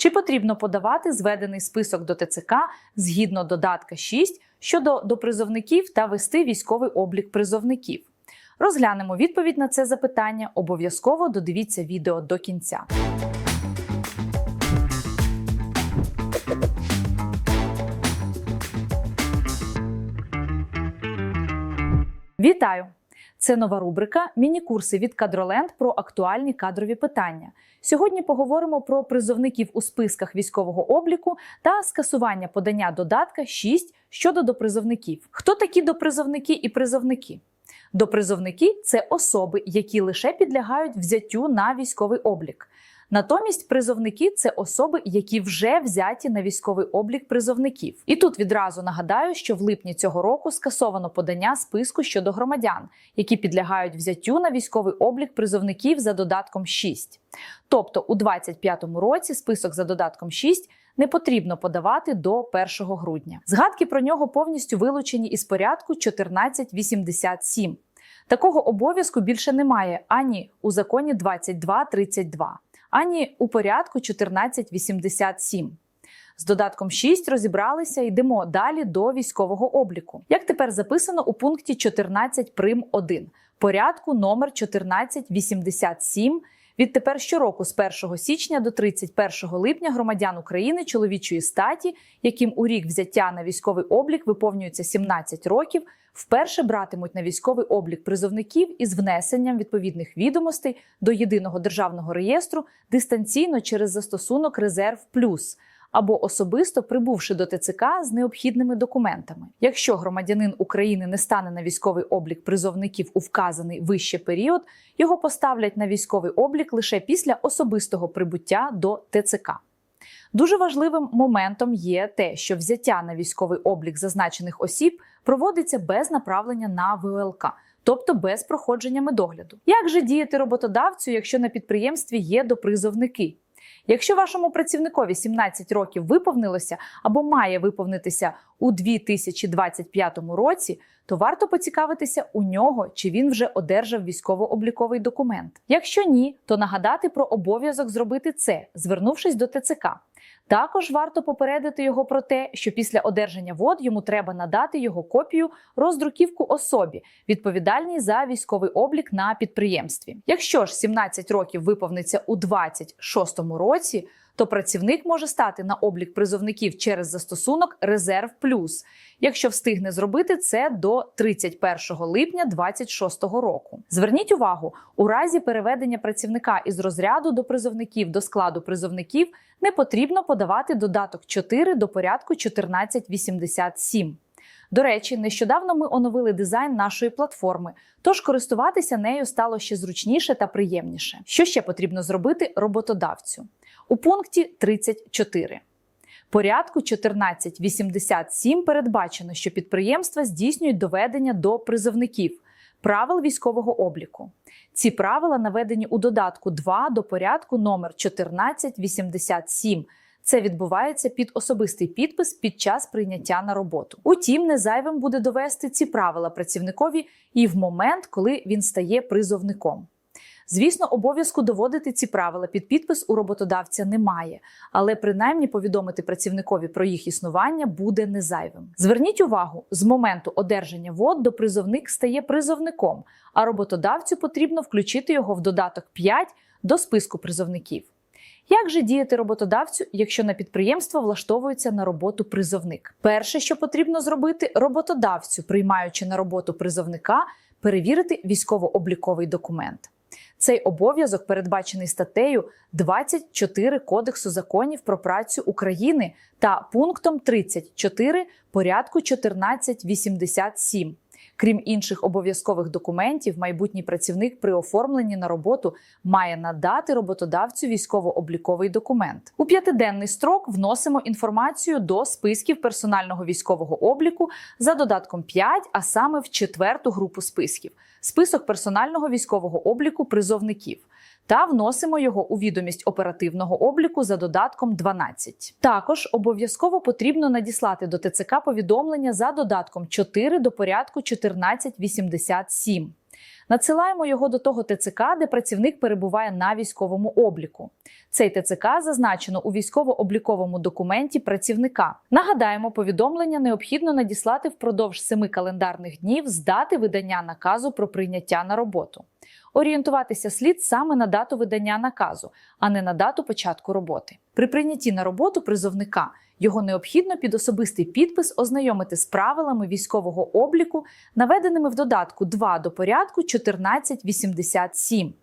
Чи потрібно подавати зведений список до ТЦК згідно додатка 6 щодо допризовників та вести військовий облік призовників? Розглянемо відповідь на це запитання. Обов'язково додивіться відео до кінця. Вітаю! Це нова рубрика Міні-курси від Кадроленд про актуальні кадрові питання. Сьогодні поговоримо про призовників у списках військового обліку та скасування подання додатка 6 щодо допризовників. Хто такі допризовники і призовники? Допризовники це особи, які лише підлягають взяттю на військовий облік. Натомість призовники це особи, які вже взяті на військовий облік призовників. І тут відразу нагадаю, що в липні цього року скасовано подання списку щодо громадян, які підлягають взяттю на військовий облік призовників за додатком 6. Тобто у 2025 році список за додатком 6 не потрібно подавати до 1 грудня. Згадки про нього повністю вилучені із порядку 1487. Такого обов'язку більше немає ані у законі 2232, ані у порядку 1487. З додатком 6 розібралися, йдемо далі до військового обліку. Як тепер записано у пункті 14 прим 1 порядку номер 1487 Відтепер щороку з 1 січня до 31 липня громадян України чоловічої статі, яким у рік взяття на військовий облік виповнюється 17 років, вперше братимуть на військовий облік призовників із внесенням відповідних відомостей до єдиного державного реєстру дистанційно через застосунок Резерв Плюс або особисто прибувши до ТЦК з необхідними документами. Якщо громадянин України не стане на військовий облік призовників у вказаний вище період, його поставлять на військовий облік лише після особистого прибуття до ТЦК. Дуже важливим моментом є те, що взяття на військовий облік зазначених осіб проводиться без направлення на ВЛК. Тобто без проходження медогляду. Як же діяти роботодавцю, якщо на підприємстві є допризовники? Якщо вашому працівникові 17 років виповнилося або має виповнитися у 2025 році, то варто поцікавитися у нього, чи він вже одержав військово-обліковий документ. Якщо ні, то нагадати про обов'язок зробити це, звернувшись до ТЦК. Також варто попередити його про те, що після одержання вод йому треба надати його копію роздруківку особі, відповідальній за військовий облік на підприємстві. Якщо ж 17 років виповниться у 26 році, то працівник може стати на облік призовників через застосунок Резерв Плюс, якщо встигне зробити це до 31 липня 2026 року. Зверніть увагу, у разі переведення працівника із розряду до призовників до складу призовників не потрібно подавати додаток 4 до порядку 1487. До речі, нещодавно ми оновили дизайн нашої платформи, тож користуватися нею стало ще зручніше та приємніше. Що ще потрібно зробити роботодавцю? У пункті 34. Порядку 1487 передбачено, що підприємства здійснюють доведення до призовників правил військового обліку. Ці правила наведені у додатку 2 до порядку номер 1487. Це відбувається під особистий підпис під час прийняття на роботу. Утім, не зайвим буде довести ці правила працівникові і в момент, коли він стає призовником. Звісно, обов'язку доводити ці правила під підпис у роботодавця немає, але принаймні повідомити працівникові про їх існування буде незайвим. Зверніть увагу, з моменту одержання вод до призовник стає призовником, а роботодавцю потрібно включити його в додаток 5 до списку призовників. Як же діяти роботодавцю, якщо на підприємство влаштовується на роботу призовник? Перше, що потрібно зробити, роботодавцю, приймаючи на роботу призовника, перевірити військово-обліковий документ. Цей обов'язок передбачений статтею 24 Кодексу законів про працю України та пунктом 34 порядку 1487. Крім інших обов'язкових документів, майбутній працівник при оформленні на роботу має надати роботодавцю військово-обліковий документ. У п'ятиденний строк вносимо інформацію до списків персонального військового обліку за додатком 5, а саме в четверту групу списків список персонального військового обліку призовників. Та вносимо його у відомість оперативного обліку за додатком 12. Також обов'язково потрібно надіслати до ТЦК повідомлення за додатком 4 до порядку 1487. Надсилаємо його до того ТЦК, де працівник перебуває на військовому обліку. Цей ТЦК зазначено у військово-обліковому документі працівника. Нагадаємо, повідомлення необхідно надіслати впродовж семи календарних днів з дати видання наказу про прийняття на роботу. Орієнтуватися слід саме на дату видання наказу, а не на дату початку роботи. При прийнятті на роботу призовника його необхідно під особистий підпис ознайомити з правилами військового обліку, наведеними в додатку 2 до порядку 1487.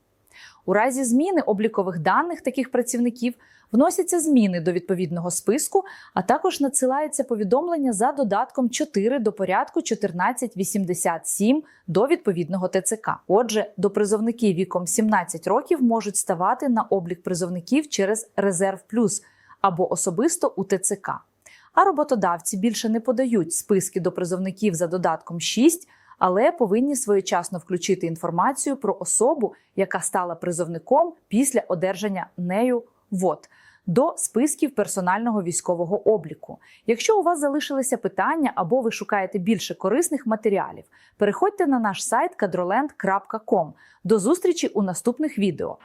У разі зміни облікових даних таких працівників вносяться зміни до відповідного списку, а також надсилається повідомлення за додатком 4 до порядку 1487 до відповідного ТЦК. Отже, до призовники віком 17 років можуть ставати на облік призовників через Резерв Плюс або особисто у ТЦК. А роботодавці більше не подають списки до призовників за додатком 6, але повинні своєчасно включити інформацію про особу, яка стала призовником після одержання нею ВОД до списків персонального військового обліку. Якщо у вас залишилися питання або ви шукаєте більше корисних матеріалів, переходьте на наш сайт kadroland.com. До зустрічі у наступних відео.